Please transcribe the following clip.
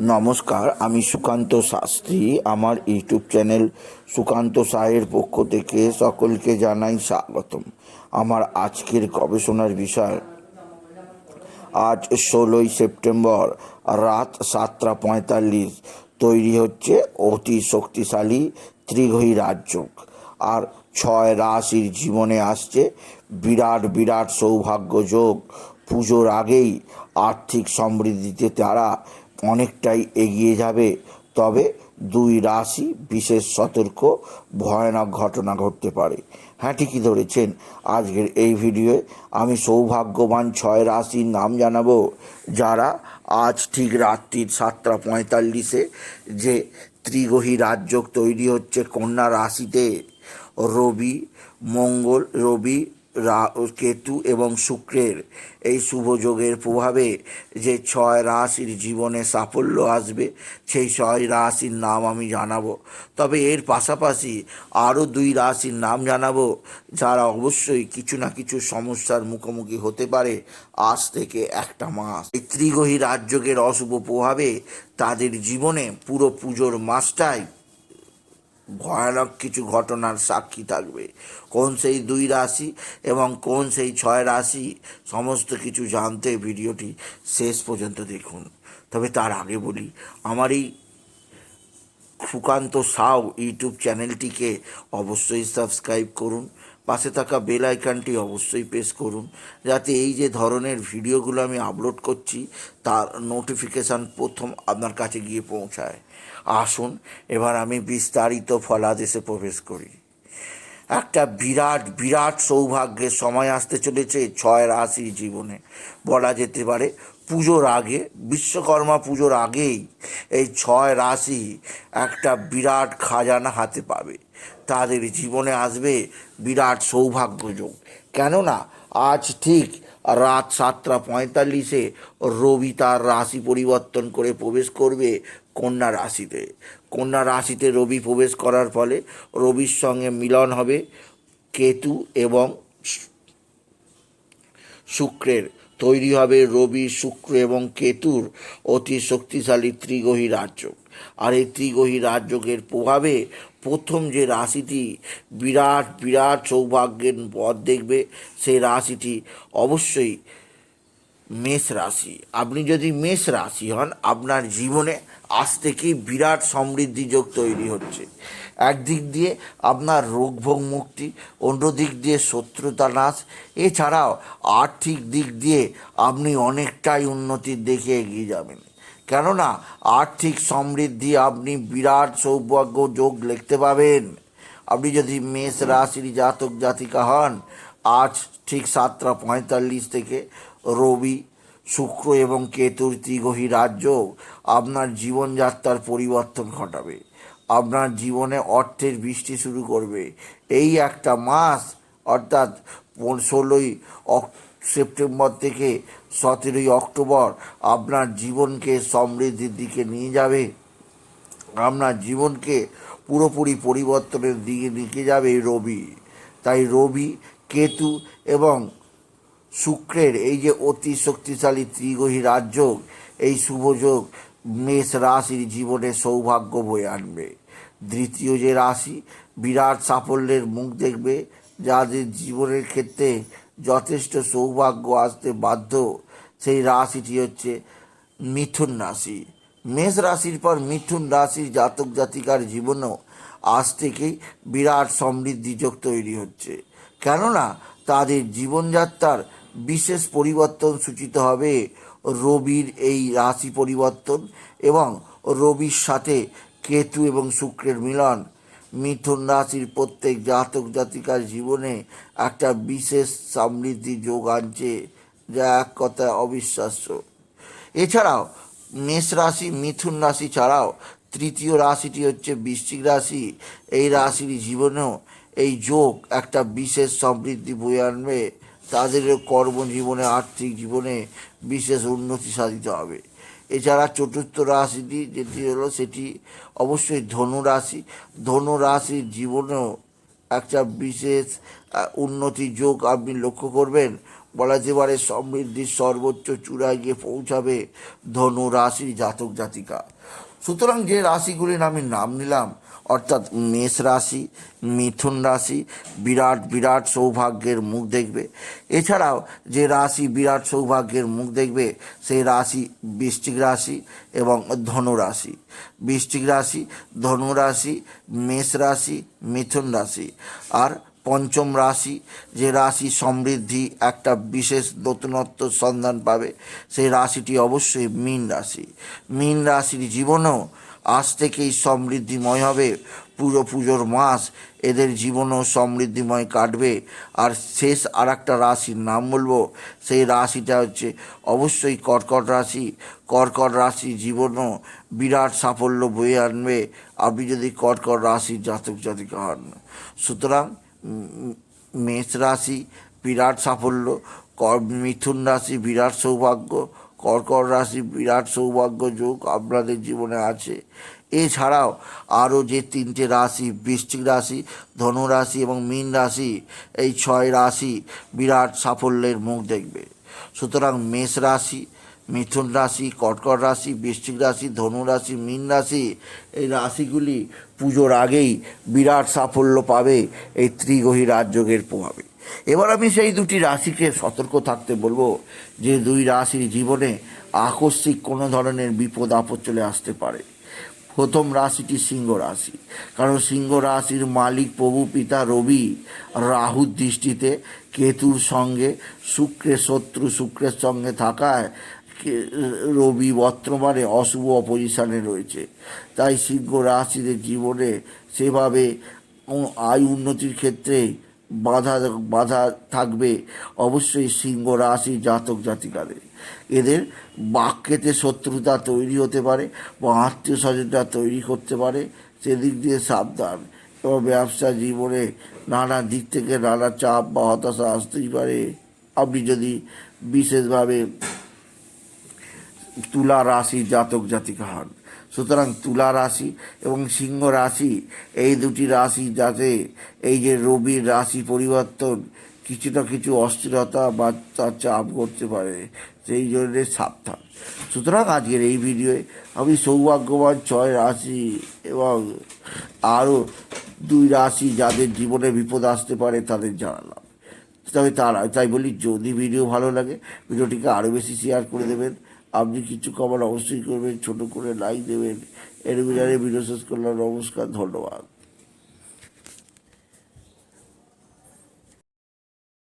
নমস্কার, আমি সুকান্ত শাস্ত্রী। আমার ইউটিউব চ্যানেল সুকান্ত সাহের পক্ষ থেকে সকলকে জানাই স্বাগতম। আমার আজকের গবেষণার বিষয়, আজ ষোলোই সেপ্টেম্বর, রাত সাতটা পঁয়তাল্লিশ, তৈরি হচ্ছে অতি শক্তিশালী ত্রিগ্রহী রাজযোগ। আর ছয় রাশির জীবনে আসছে বিরাট বিরাট সৌভাগ্য যোগ। পুজোর আগেই আর্থিক সমৃদ্ধিতে তারা অনেকটাই এগিয়ে যাবে। তবে দুই রাশি বিশেষ সতর্ক, ভয়ানক ঘটনা ঘটতে পারে। হ্যাঁ ঠিকই ধরেছেন। আজকের এই ভিডিওয়ে আমি সৌভাগ্যবান ছয় রাশির নাম জানাব, যারা আজ ঠিক রাত্রির সাতটা পঁয়তাল্লিশে যে ত্রিগ্রহী রাজযোগ তৈরি হচ্ছে কন্যা রাশিতে। রবি, মঙ্গল, রবি রা, কেতু এবং শুক্রের এই শুভ যোগের প্রভাবে যে ছয় রাশির জীবনে সাফল্য আসবে, সেই ছয় রাশির নাম আমি জানাব। তবে এর পাশাপাশি আরও দুই রাশির নাম জানাব, যারা অবশ্যই কিছু না কিছু সমস্যার মুখোমুখি হতে পারে আজ থেকে একটা মাস। এই ত্রিগ্রহী রাজযোগের অশুভ প্রভাবে তাদের জীবনে পুরো পুজোর মাসটাই ভয়ানক কিছু ঘটনার সাক্ষী থাকবে। কোন সেই দুই রাশি এবং কোন সেই ছয় রাশি, সমস্ত কিছু জানতে ভিডিওটি শেষ পর্যন্ত দেখুন। তবে তার আগে বলি, আমার এই সুকান্ত সাউ ইউটিউব চ্যানেলটিকে অবশ্যই সাবস্ক্রাইব করুন। পাশে থাকা বেল আইকনটি অবশ্যই প্রেস করুন, যাতে এই যে ধরনের ভিডিওগুলো আমি আপলোড করছি, তার নোটিফিকেশান প্রথম আপনার কাছে গিয়ে পৌঁছায়। আসুন, এবার আমি বিস্তারিত ফলাদেশে প্রবেশ করি। একটা বিরাট বিরাট সৌভাগ্যের সময় আসতে চলেছে ছয় রাশির জীবনে। বলা যেতে পারে পুজোর আগে, বিশ্বকর্মা পুজোর আগেই এই ছয় রাশি একটা বিরাট খাজানা হাতে পাবে। তাদের জীবনে আসবে বিরাট সৌভাগ্য যোগ কেননা আজ ঠিক রাত সাতটা পঁয়তাল্লিশে রবি তার রাশি পরিবর্তন করে প্রবেশ করবে কন্যা রাশিতে। কন্যা রাশিতে রবি প্রবেশ করার ফলে রবির সঙ্গে মিলন হবে কেতু এবং শুক্রের। তৈরি হবে রবি, শুক্র এবং কেতুর অতি শক্তিশালী ত্রিগ্রহী রাজযোগ আর এই ত্রিগ্রহী রাজযোগের প্রভাবে প্রথম যে রাশিটি বিরাট বিরাট সৌভাগ্যের পথ দেখবে, সেই রাশিটি অবশ্যই মেষ রাশি। আপনি যদি মেষ রাশি হন, আপনার জীবনে আজ থেকেই বিরাট সমৃদ্ধি যোগ তৈরি হচ্ছে। একদিক দিয়ে আপনার রোগভোগ মুক্তি অন্য দিক দিয়ে শত্রুতা নাশ। এছাড়াও আর্থিক দিক দিয়ে আপনি অনেকটাই উন্নতির দিকে এগিয়ে যাবেন। কেননা আর্থিক সমৃদ্ধি আপনি বিরাট সৌভাগ্য যোগ লিখতে পাবেন। আপনি যদি মেষ রাশির জাতক জাতিকা হন, আজ ঠিক সাতটা পঁয়তাল্লিশ থেকে রবি, শুক্র এবং কেতুর ত্রিগ্রহী রাজ্য আপনার জীবনযাত্রার পরিবর্তন ঘটাবে। আপনার জীবনে অর্থের বৃষ্টি শুরু করবে। এই একটা মাস, অর্থাৎ ষোলোই সেপ্টেম্বর থেকে সতেরোই অক্টোবর আপনার জীবনকে সমৃদ্ধির দিকে নিয়ে যাবে। আপনার জীবনকে পুরোপুরি পরিবর্তনের দিকে নিয়ে যাবে রবি। তাই রবি, কেতু এবং শুক্রের, এই যে অতি শক্তিশালী ত্রিগ্রহী রাজযোগ, এই শুভযোগ মেষ রাশির জীবনে সৌভাগ্য বয়ে আনবে। দ্বিতীয় যে রাশি, বিরাট সাফল্যের মুখ দেখবে যাদের জীবনের ক্ষেত্রে যথেষ্ট সৌভাগ্য আসতে বাধ্য। সেই রাশিটি হচ্ছে মিথুন রাশি। মেষ রাশির পর মিথুন রাশির জাতক জাতিকার জীবনেও আজ থেকেই বিরাট সমৃদ্ধি যোগ তৈরি হচ্ছে। কেননা, তাদের জীবনযাত্রার বিশেষ পরিবর্তন সূচিত হবে রবির এই রাশি পরিবর্তন এবং রবির সাথে কেতু এবং শুক্রের মিলন। মিথুন রাশির প্রত্যেক জাতক জাতিকার জীবনে একটা বিশেষ সমৃদ্ধি যোগ আনছে, যা এক কথায় অবিশ্বাস্য। এছাড়াও মেষ রাশি, মিথুন রাশি ছাড়াও তৃতীয় রাশিটি হচ্ছে বৃশ্চিক রাশি। এই রাশির জীবনেও এই যোগ একটা বিশেষ সমৃদ্ধি বয়ে আনবে। তাদের কর্মজীবনে, আর্থিক জীবনে বিশেষ উন্নতি সাধিত হবে। এছাড়া চতুর্থ রাশিটি যেটি হলো, সেটি অবশ্যই ধনু রাশি। ধনু রাশির জীবনেও একটা বিশেষ উন্নতি যোগ আপনি লক্ষ্য করবেন। বলা যেতে পারে, সমৃদ্ধির সর্বোচ্চ চূড়ায় গিয়ে পৌঁছাবে ধনু রাশির জাতক জাতিকা। সুতরাং যে রাশিগুলির আমি নাম নিলাম অর্থাৎ মেষ রাশি, মিথুন রাশি, বিরাট বিরাট সৌভাগ্যের মুখ দেখবে। এছাড়াও যে রাশি বিরাট সৌভাগ্যের মুখ দেখবে, সেই রাশি বৃশ্চিক রাশি এবং ধনু রাশি। রাশি, ধনু রাশি, মেষ রাশি, মিথুন রাশি। আর পঞ্চম রাশি, যে রাশি সমৃদ্ধি একটা বিশেষ নতুনত্ব সন্ধান পাবে, সেই রাশিটি অবশ্যই মীন রাশি। মীন রাশির জীবনও আজ থেকেই সমৃদ্ধিময় হবে। পুজো পুজোর মাস এদের জীবনও সমৃদ্ধিময় কাটবে। আর শেষ আর একটা রাশির নাম বলব, সেই রাশিটা হচ্ছে অবশ্যই কর্কট রাশি। কর্কট রাশি জীবনও বিরাট সাফল্য বয়ে আনবে। আপনি যদি কর্কট রাশির জাতক জাতিকা হন, সুতরাং মেষ রাশি বিরাট সাফল্য মিথুন রাশি বিরাট সৌভাগ্য কর্কট রাশি বিরাট সৌভাগ্য যোগ আপনাদের জীবনে আছে। এছাড়াও আরও যে তিনটে রাশি, বৃশ্চিক রাশি ধনু রাশি এবং মীন রাশি, এই ছয় রাশি বিরাট সাফল্যের মুখ দেখবে। সুতরাং মেষ রাশি, মিথুন রাশি, কর্কট রাশি, বৃশ্চিক রাশি ধনু রাশি মীন রাশি, এই রাশিগুলি পুজোর আগেই বিরাট সাফল্য পাবে এই ত্রিগ্রহী রাজযোগের প্রভাবে। এবার আমি সেই দুটি রাশিকে সতর্ক থাকতে বলব, যে দুই রাশির জীবনে আকস্মিক কোনো ধরনের বিপদ, আপদ চলে আসতে পারে। প্রথম রাশিটি সিংহ রাশি, কারণ সিংহ রাশির মালিক প্রভু, পিতা, রবি, রাহুর দৃষ্টিতে কেতুর সঙ্গে, শুক্রের শত্রু শুক্রের সঙ্গে থাকায় রবি বর্তমানে অশুভ অপজিশনে রয়েছে। তাই সিংহ রাশিদের জীবনে সেভাবে আয় উন্নতির ক্ষেত্রে বাধা বাধা থাকবে অবশ্যই সিংহ রাশি, জাতক, জাতিকাদের। এদের বাক্যেতে শত্রুতা তৈরি হতে পারে বা আত্মীয় স্বজনটা তৈরি করতে পারে। সেদিক দিয়ে সাবধান এবং ব্যবসা জীবনে নানা দিক থেকে নানা চাপ বা হতাশা আসতেই পারে। আপনি যদি বিশেষভাবে তুলা রাশি, জাতক, জাতিকা হন সুতরাং তুলা রাশি এবং সিংহ রাশি, এই দুটি রাশি যাতে এই যে রবির রাশি পরিবর্তন কিছু না কিছু অস্থিরতা বা তার চাপ করতে পারে, সেই জন্য সাবধান। সুতরাং আজকের এই ভিডিওয়ে আমি সৌভাগ্যবান ছয় রাশি এবং আরও দুই রাশি যাদের জীবনে বিপদ আসতে পারে তাদের জানালাম। তবে তার, তাই বলি, যদি ভিডিও ভালো লাগে, ভিডিওটিকে আরও বেশি শেয়ার করে দেবেন। আপনি কিছু কমার অবশ্যই করবেন, ছোট করে লাইক দেবেন। এর ভিডিও শেষ করলাম। নমস্কার, ধন্যবাদ।